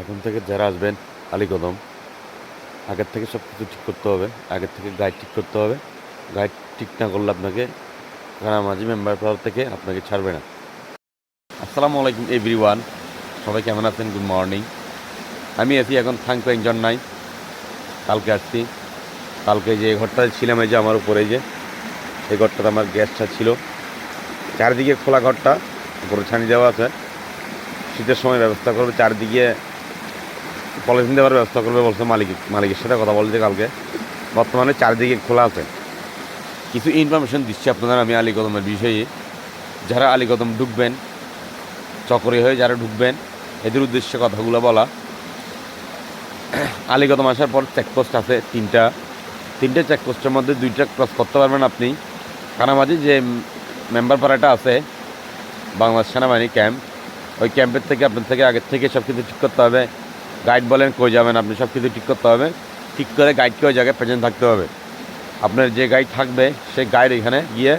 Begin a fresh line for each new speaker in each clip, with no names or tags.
এখন থেকে যারা আসবেন আলীকদম আগের থেকে সব কিছু ঠিক করতে হবে, আগের থেকে গাইড ঠিক করতে হবে। গাইড ঠিক না করলে আপনাকে মাঝি মেম্বার পাওয়ার থেকে আপনাকে ছাড়বে না। আসসালামু আলাইকুম এভরি ওয়ান সবাই কেমন আছেন? গুড মর্নিং আমি আছি এখন থাংকো একজন নাই, কালকে আসছি। কালকে যে ঘরটা ছিলাম, এই যে আমার উপরে যে, এই ঘরটাতে আমার গ্যাসটা ছিল। চারিদিকে খোলা ঘরটা, উপরে ছানি দেওয়া আছে। শীতের সময় ব্যবস্থা করবে, চারদিকে পলিথিন দেওয়ার ব্যবস্থা করবে বলছে মালিক মালিকের সাথে কথা বলছে কালকে। বর্তমানে চারিদিকে খোলা আছে। কিছু ইনফরমেশন দিচ্ছি আপনাদের আমি আলীকদমের বিষয়ে। যারা আলীকদম ঢুকবেন, চকরি হয়ে যারা ঢুকবেন, এদের উদ্দেশ্যে কথাগুলো বলা। আলীকদম আসার পর চেকপোস্ট আছে তিনটা। তিনটে চেকপোস্টের মধ্যে দুইটা ক্রস করতে পারবেন আপনি। কানামাঝি যে মেম্বার পাড়াটা আছে, বাংলাদেশ সেনাবাহিনী ক্যাম্প ওই ক্যাম্পের থেকে আপনার থেকে আগের থেকে সব কিছু ঠিক করতে হবে। গাইড বলেন কই যাবেন আপনি, সব কিছু ঠিক করতে হবে। ঠিক করে গাইডকে ওই জায়গায় প্রেজেন্ট থাকতে হবে। আপনার যে গাইড থাকবে, সেই গাইড এখানে গিয়ে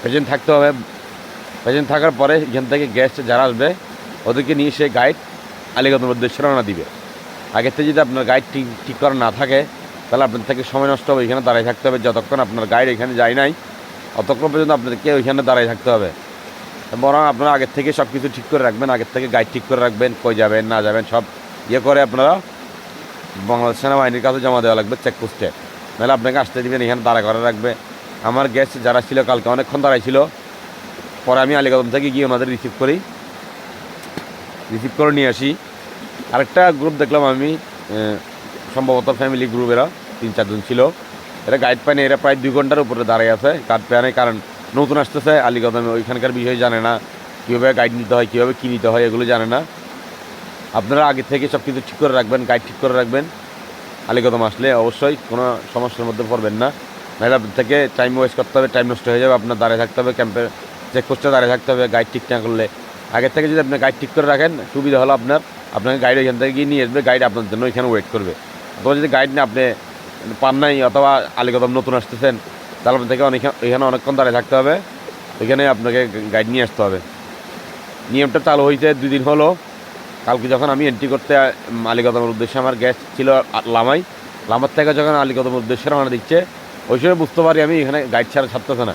প্রেজেন্ট থাকতে হবে। প্রেজেন্ট থাকার পরে এখান থেকে গেস্ট যারা আসবে, ওদেরকে নিয়ে সেই গাইড আলিগতের উদ্দেশ্যে রওনা দিবে। আগের থেকে যদি আপনার গাইড ঠিক ঠিক করা না থাকে, তাহলে আপনার থেকে সময় নষ্ট হবে, এখানে দাঁড়িয়ে থাকতে হবে। যতক্ষণ আপনার গাইড এখানে যায় নাই, অতক্ষণ পর্যন্ত আপনাদেরকে ওইখানে দাঁড়িয়ে থাকতে হবে। বরং আপনারা আগের থেকে সব কিছু ঠিক করে রাখবেন, আগের থেকে গাইড ঠিক করে রাখবেন, কই যাবেন, না যাবেন, সব ইয়ে করে আপনারা বাংলাদেশ সেনাবাহিনীর কাছে জমা দেওয়া লাগবে চেকপোস্টে। নাহলে আপনাকে আসতে দেবেন, এখানে দাঁড়া করে রাখবে। আমার গ্যাস যারা ছিল কালকে, অনেকক্ষণ দাঁড়াই ছিল। পরে আমি আলিগদম থেকে গিয়ে ওনাদের রিসিভ করি। রিসিভ করে নিয়ে আসি। আরেকটা গ্রুপ দেখলাম আমি সম্ভবত ফ্যামিলি গ্রুপ এরা, তিন চারজন ছিল। এরা গাইড পায়নি, এরা প্রায় দুই ঘণ্টার উপরে দাঁড়িয়ে আছে। গাইড পায় নাই, কারণ নতুন আসতেছে আলিগদমে ওইখানকার বিষয় জানে না। কীভাবে গাইড নিতে হয়, কীভাবে কী নিতে হয়, এগুলো জানে না। আপনারা আগে থেকে সব কিছু ঠিক করে রাখবেন গাইড ঠিক করে রাখবেন। আলিগদম আসলে অবশ্যই কোনো সমস্যার মধ্যে পড়বেন না। নাহলে থেকে টাইম ওয়েস্ট করতে হবে টাইম নষ্ট হয়ে যাবে, আপনার দাঁড়িয়ে থাকতে হবে ক্যাম্পে চেক চেকপোস্টে দাঁড়িয়ে থাকতে হবে গাইড ঠিক না করলে। আগের থেকে যদি আপনি গাইড ঠিক করে রাখেন, সুবিধা হলো আপনার, আপনাকে গাইড ওইখান থেকে গিয়ে নিয়ে আসবে গাইড আপনার জন্য ওইখানে ওয়েট করবে। অথবা যদি গাইড না, আপনি পান নাই অথবা আলিগদম নতুন আসতেছেন, তাহলে আপনার থেকে অনেক, এখানে অনেকক্ষণ দাঁড়িয়ে থাকতে হবে। এখানে আপনাকে গাইড নিয়ে আসতে হবে। নিয়মটা চালু হয়েছে, দুই দিন হলো। কালকে যখন আমি এন্ট্রি করতে উম, আলীগদমের উদ্দেশ্যে আমার গ্যাস ছিল লামাই লামার থেকে যখন আলীগদমের উদ্দেশ্যে রওনা দিচ্ছে ওই সময় বুঝতে পারি আমি এখানে গাইড ছাড়া ছাড়তেছে না।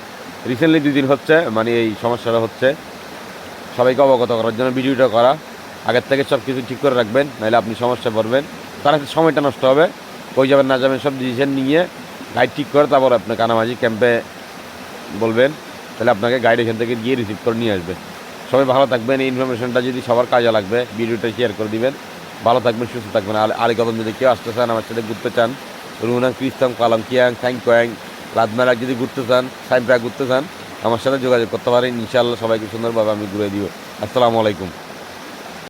রিসেন্টলি দুই দিন হচ্ছে মানে এই সমস্যাটা হচ্ছে। সবাইকে অবগত করার জন্য ভিডিওটা করা। আগের থেকে সব কিছু ঠিক করে রাখবেন নাহলে আপনি সমস্যা পড়বেন। তার সময়টা নষ্ট হবে। কই যাবেন না যাবেন সব ডিসিশন নিয়ে গাইড ঠিক করে তারপর আপনি কানামাঝি ক্যাম্পে বলবেন। তাহলে আপনাকে গাইড এখান থেকে গিয়ে রিসিভ করে নিয়ে আসবে। সবাই ভালো থাকবেন। এই ইনফরমেশনটা যদি সবার কাজে লাগবে, ভিডিওটা শেয়ার করে দিবেন। ভালো থাকবেন, সুস্থ থাকবেন। আলিকদম যদি কেউ আসতে চান, আমার সাথে ঘুরতে চান রুনাং ক্রিস্তাম কালাম, কিয়াং থ্যাং কোয়াং লাদমেরাক যদি ঘুরতে চান সাইমপ্রাক ঘুরতে চান, আমার সাথে যোগাযোগ করতে পারেন। ইনশাআল্লাহ সবাইকে সুন্দরভাবে আমি ঘুরে দিব। আসসালামু আলাইকুম।